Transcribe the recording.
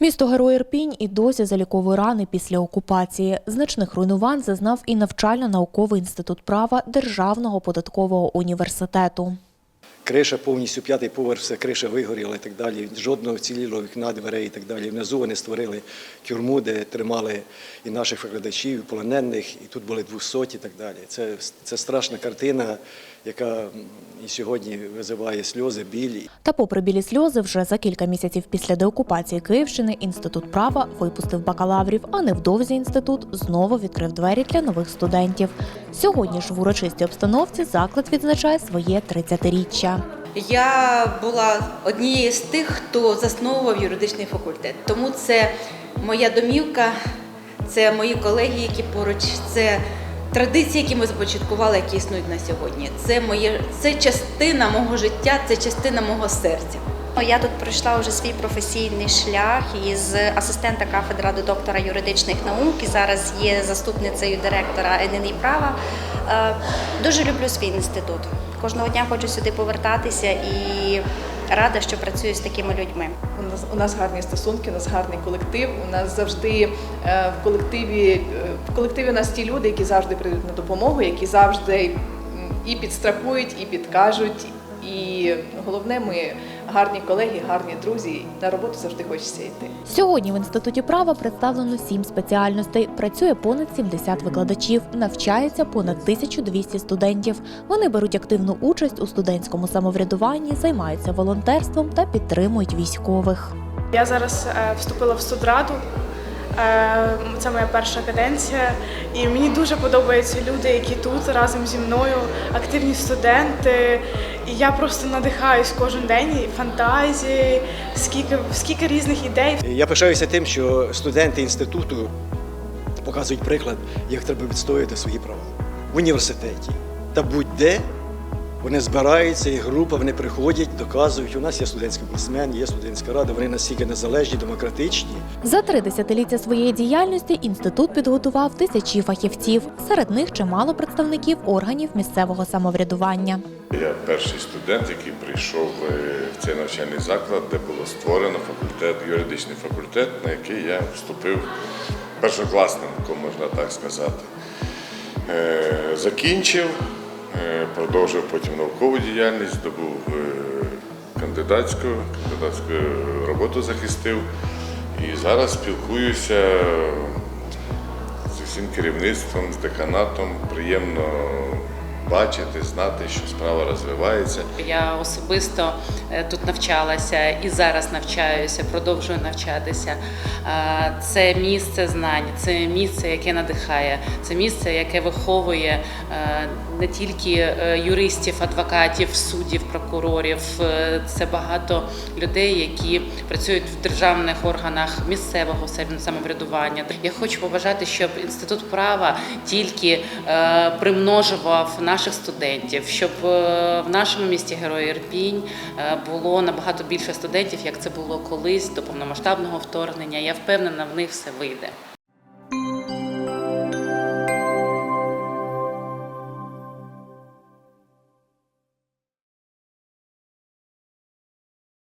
Місто Герой Ірпінь і досі заліковує рани після окупації. Значних руйнувань зазнав і навчально-науковий інститут права Державного податкового університету. Криша повністю п'ятий поверх, все криша вигоріла і так далі. Жодного цілілого вікна, дверей і так далі. Внизу вони створили тюрму, де тримали і наших викладачів, і полонених, і тут були двохсоті і так далі. Це, це страшна картина, яка і сьогодні визиває сльози, біль. Та попри білі сльози, вже за кілька місяців після деокупації Київщини інститут права випустив бакалаврів, а невдовзі інститут знову відкрив двері для нових студентів. Сьогодні ж в урочистій обстановці заклад відзначає своє 30-річчя. Я була однією з тих, хто засновував юридичний факультет. Тому це моя домівка, це мої колеги, які поруч, це традиції, які ми започаткували, які існують на сьогодні. Це моє це частина мого життя, це частина мого серця. Я тут пройшла вже свій професійний шлях із асистента кафедра до доктора юридичних наук і зараз є заступницею директора ННІ права. Е, Дуже люблю свій інститут. Кожного дня хочу сюди повертатися і рада, що працюю з такими людьми. У нас у нас гарні стосунки, у нас гарний колектив. У нас завжди е, в колективі е, в колективі у нас ті люди, які завжди прийдуть на допомогу, які завжди і підстрахують, і підкажуть. І головне, ми гарні колеги, гарні друзі. На роботу завжди хочеться йти. Сьогодні в інституті права представлено сім спеціальностей. Працює понад 70 викладачів, навчається понад 1200 студентів. Вони беруть активну участь у студентському самоврядуванні, займаються волонтерством та підтримують військових. Я зараз е, вступила в студраду. Е, Це моя перша каденція, і мені дуже подобаються люди, які тут разом зі мною, активні студенти. І я просто надихаюсь кожен день фантазії, скільки, скільки різних ідей. Я пишаюся тим, що студенти інституту показують приклад, як треба відстоювати свої права в університеті та будь-де. Вони збираються, і група, вони приходять, доказують. У нас є студентський комісмен, є студентська рада, вони настільки незалежні, демократичні. За три десятиліття своєї діяльності інститут підготував тисячі фахівців. Серед них чимало представників органів місцевого самоврядування. Я перший студент, який прийшов е, в цей навчальний заклад, де було створено факультет, юридичний факультет, на який я вступив першокласником, можна так сказати. Е, Закінчив, продовжив потім наукову діяльність, здобув е, кандидатську, кандидатську роботу захистив. І зараз спілкуюся з усім керівництвом, з деканатом. Приємно бачити, знати, що справа розвивається. Я особисто е, тут навчалася і зараз навчаюся, продовжую навчатися. Е, Це місце знань, це місце, яке надихає, це місце, яке виховує е, не тільки е, юристів, адвокатів, суддів, прокурорів. Е, Це багато людей, які працюють в державних органах місцевого самоврядування. Я хочу побажати, щоб інститут права тільки е, примножував наших студентів, щоб в нашому місті Герої Ірпінь було набагато більше студентів, як це було колись до повномасштабного вторгнення. Я впевнена, в них все вийде.